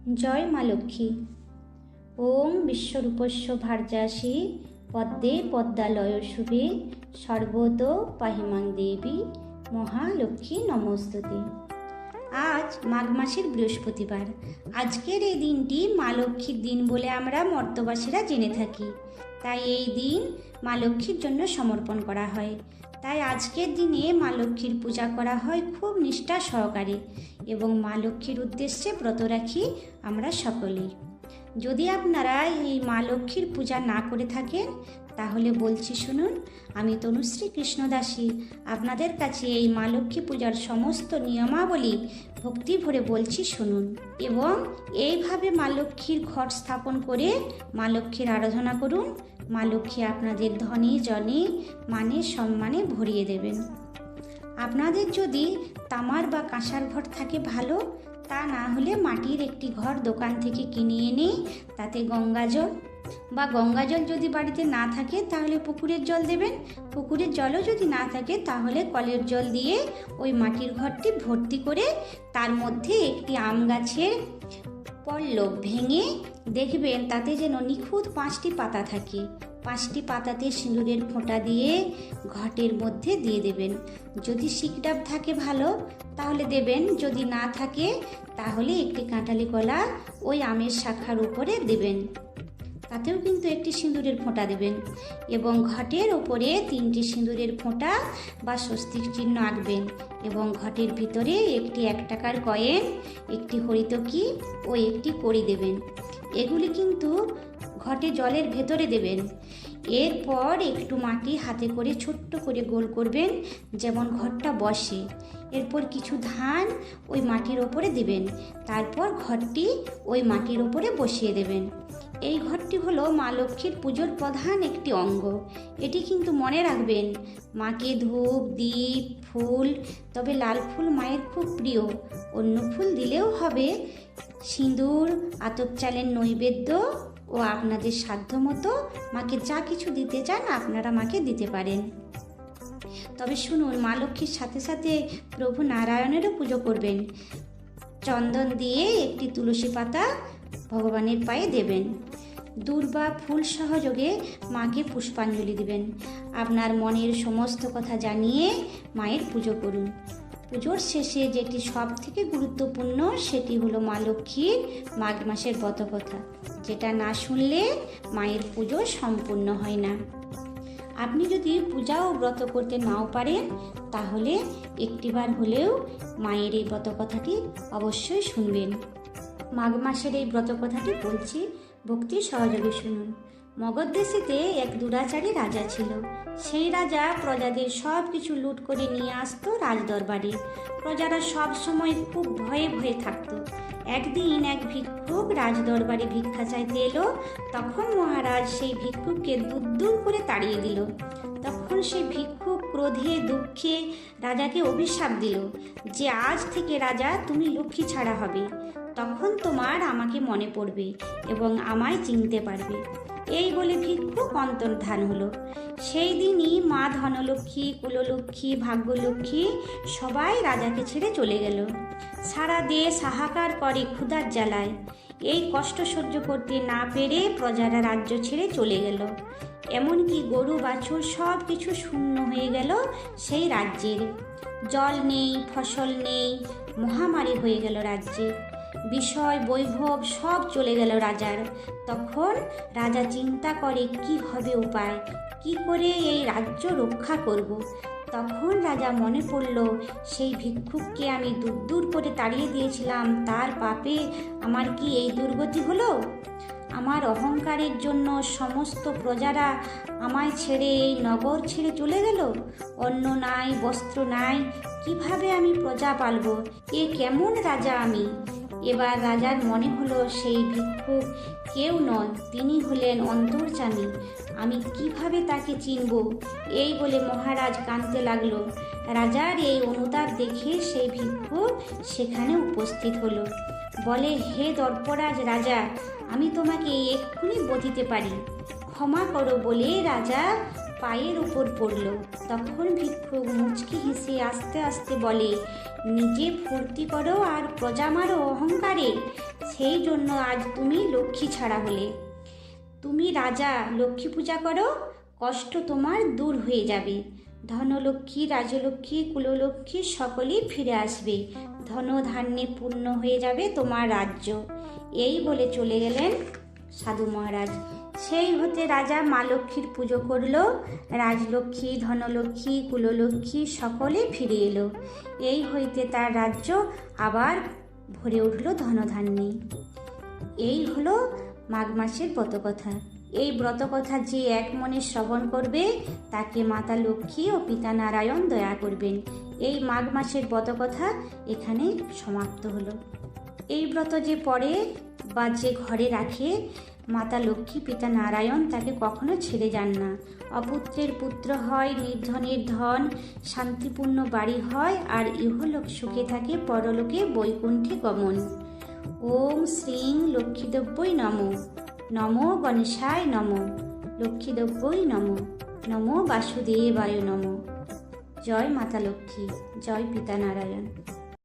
জয় মা লক্ষ্মী। ওম বিশ্বরূপস্য ভার্যাসী পদ্মে পদ্মালয় শুভে সর্বত পাহিমাং দেবী মহালক্ষ্মী নমস্তুতে। আজ মাঘ মাসের বৃহস্পতিবার। আজকের এই দিনটি মা লক্ষ্মীর দিন বলে আমরা মর্তবাসীরা জেনে থাকি। তাই এই দিন মা লক্ষ্মীর জন্য সমর্পণ করা হয়। তাই আজকের দিনে মা লক্ষ্মীর পূজা করা হয় খুব নিষ্ঠা সহকারে এবং মা লক্ষ্মীর উদ্দেশ্যে ব্রত রাখি আমরা সকলেই। যদি আপনারা এই মা লক্ষ্মীর পূজা না করে থাকেন, তাহলে বলছি শুনুন, আমি তনুশ্রী কৃষ্ণদাসী আপনাদের কাছে এই মা লক্ষ্মী পূজার সমস্ত নিয়মাবলী ভক্তি ভরে বলছি শুনুন। এবং এইভাবে মা লক্ষ্মীর ঘট স্থাপন করে মা লক্ষ্মীর আরাধনা করুন মা লক্ষ্মী আপনাদের ধনে, জনে মানে সম্মানে ভরিয়ে দেবেন। আপনাদের যদি তামার বা কাঁসার ঘর থাকে ভালো, তা না হলে মাটির একটি ঘর দোকান থেকে কিনে এনে তাতে গঙ্গা জল বা গঙ্গা জল যদি বাড়িতে না থাকে, তাহলে পুকুরের জল দেবেন। পুকুরের জলও যদি না থাকে, তাহলে কলের জল দিয়ে ওই মাটির ঘরটি ভর্তি করে তার মধ্যে একটি আম গাছের পল্লব ভেঙে দেখবেন তাতে যেন নিখুঁত পাঁচটি পাতা থাকে। পাঁচটি পাতাতে সিঁদুরের ফোঁটা দিয়ে ঘটের মধ্যে দিয়ে দেবেন। যদি শিকডাব থাকে ভালো, তাহলে দেবেন। যদি না থাকে, তাহলে একটি কাঁটালি কলা ওই আমের শাখার উপরে দেবেন। তাতেও কিন্তু একটি সিঁদুরের ফোঁটা দেবেন এবং ঘটের ওপরে তিনটি সিঁদুরের ফোঁটা বা স্বস্তিক চিহ্ন আঁকবেন এবং ঘটের ভিতরে একটি এক টাকার কয়েন, একটি হরিতকি ও একটি কড়ি দেবেন। এগুলি কিন্তু ঘটে জলের ভেতরে দেবেন। এরপর একটু মাটি হাতে করে ছোট্ট করে গোল করবেন যেমন ঘরটা বসে। এরপর কিছু ধান ওই মাটির ওপরে দিবেন। তারপর ঘরটি ওই মাটির ওপরে বসিয়ে দেবেন। এই ঘরটি হলো মা লক্ষ্মীর পুজোর প্রধান একটি অঙ্গ। এটি কিন্তু মনে রাখবেন, মাকে ধূপ দ্বীপ ফুল, তবে লাল ফুল মায়ের খুব প্রিয়। অন্য ফুল দিলেও হবে। সিঁদুর, আতপ চালের নৈবেদ্য ও আপনাদের সাধ্য মতো মাকে যা কিছু দিতে চান আপনারা মাকে দিতে পারেন। তবে শুনুন, মা লক্ষ্মীর সাথে সাথে প্রভু নারায়ণেরও পুজো করবেন। চন্দন দিয়ে একটি তুলসী পাতা ভগবানের পায়ে দেবেন। দূর্বা ফুল সহযোগে মাকে পুষ্পাঞ্জলি দিবেন। আপনার মনের সমস্ত কথা জানিয়ে মায়ের পুজো করুন। পুজোর শেষে যেটি সব থেকে গুরুত্বপূর্ণ, সেটি হলো মা লক্ষ্মীর মাঘ মাসের কথা যেটা না শুনলে মায়ের পুজো সম্পূর্ণ হয় না। আপনি যদি পূজা ও ব্রত করতে নাও পারেন, তাহলে একটিবার হলেও মায়ের এই ব্রত কথাটি অবশ্যই শুনবেন। মাঘ মাসের এই ব্রত কথাটি বলছি, ভক্তি সহযোগে শুনুন। মগধ দেশেতে এক দুরাচারী রাজা ছিল। সেই রাজা প্রজাদের সব কিছু লুট করে নিয়ে আসতো রাজদরবারে। প্রজারা সব সময় খুব ভয়ে ভয়ে থাকতো। একদিন এক ভিক্ষুক রাজদরবারে ভিক্ষা চাইতে এলো। তখন মহারাজ সেই ভিক্ষুককে দূর দূর করে তাড়িয়ে দিল। তখন সেই ভিক্ষুক ক্রোধে, দুঃখে রাজাকে অভিশাপ দিল যে আজ থেকে রাজা তুমি লক্ষ্মী ছাড়া হবে। তখন তোমার আমাকে মনে পড়বে এবং আমায় চিনতে পারবে। এই বলে ভিক্ষুক অন্তর্ধান হলো। সেই দিনই মা ধনলক্ষ্মী, কুললক্ষ্মী, ভাগ্যলক্ষ্মী সবাই রাজাকে ছেড়ে চলে গেল। সারা দেশ হাহাকার করে ক্ষুধার জ্বালায়। এই কষ্ট সহ্য করতে না পেরে প্রজারা রাজ্য ছেড়ে চলে গেল। এমনকি গরু, বাছুর সব কিছু শূন্য হয়ে গেল সেই রাজ্যের। জল নেই, ফসল নেই, মহামারী হয়ে গেল রাজ্যে। বিষয়, বৈভব সব চলে গেল রাজার। তখন রাজা চিন্তা করে, কি হবে উপায়? কি করে এই রাজ্য রক্ষা করব। তখন রাজা মনে পড়ল, সেই ভিক্ষুককে আমি দূর দূর করে তাড়িয়ে দিয়েছিলাম। তার পাপে আমার কি এই দুর্গতি হলো? আমার অহংকারের জন্য সমস্ত প্রজারা আমায় ছেড়ে এই নগর ছেড়ে চলে গেল? অন্ন নাই, বস্ত্র নাই, কীভাবে আমি প্রজা পালব? এ কেমন রাজা আমি? এবার রাজার মনে হলো সেই ভিক্ষুক কেউ নয় তিনি হলেন অন্তর্জামী আমি কীভাবে তাকে চিনব? এই বলে মহারাজ কাঁদতে লাগল। রাজার এই অনুতাপ দেখে সেই ভিক্ষুক সেখানে উপস্থিত হলো। বলে, হে দর্পরাজ রাজা, আমি তোমাকে এক্ষুনি বধিতে পারি। ক্ষমা করো বলে রাজা পায়ের উপর পড়ল। তখন ভিক্ষুক মুচকি হেসে আস্তে আস্তে বলে, নিজে ফুর্তি করো আর প্রজা মারো অহংকারে। সেই জন্য আজ তুমি লক্ষ্মী ছাড়া হলে। তুমি রাজা, লক্ষ্মী পূজা করো, কষ্ট তোমার দূর হয়ে যাবে। ধনলক্ষ্মী, রাজলক্ষ্মী, কুললক্ষ্মী সকলেই ফিরে আসবে। ধন ধান্যে পূর্ণ হয়ে যাবে তোমার রাজ্য। এই বলে চলে গেলেন সাধু মহারাজ। সেই হতে রাজা মা লক্ষ্মীর পুজো করল, রাজলক্ষ্মী, ধনলক্ষ্মী, কুললক্ষ্মী সকলে ফিরে এলো। এই হইতে তার রাজ্য আবার ভরে উঠল ধনধান্যে। এই হলো মাঘ মাসের ব্রতকথা। এই ব্রতকথা যে এক মনে শ্রবণ করবে, তাকে মাতা লক্ষ্মী ও পিতা নারায়ণ দয়া করবেন। এই মাঘ মাসের ব্রতকথা এখানে সমাপ্ত হলো। এই ব্রত যে পড়ে বা যে ঘরে রাখে মাতা লক্ষ্মী, পিতা নারায়ণ, তাকে কখনো ছেড়ে যান না। অপুত্রের পুত্র হয়, নির্ধনের ধন, শান্তিপূর্ণ বাড়ি হয়, আর ইহলোক সুখে থাকে, পরলোকে বৈকুণ্ঠে গমন। ওম শ্রীং লক্ষ্মীদেব্যই নম। নম গণেশায় নম। লক্ষ্মীদেব্যই নম। নম বাসুদেবায় নম। জয় মাতা লক্ষ্মী, জয় পিতা নারায়ণ।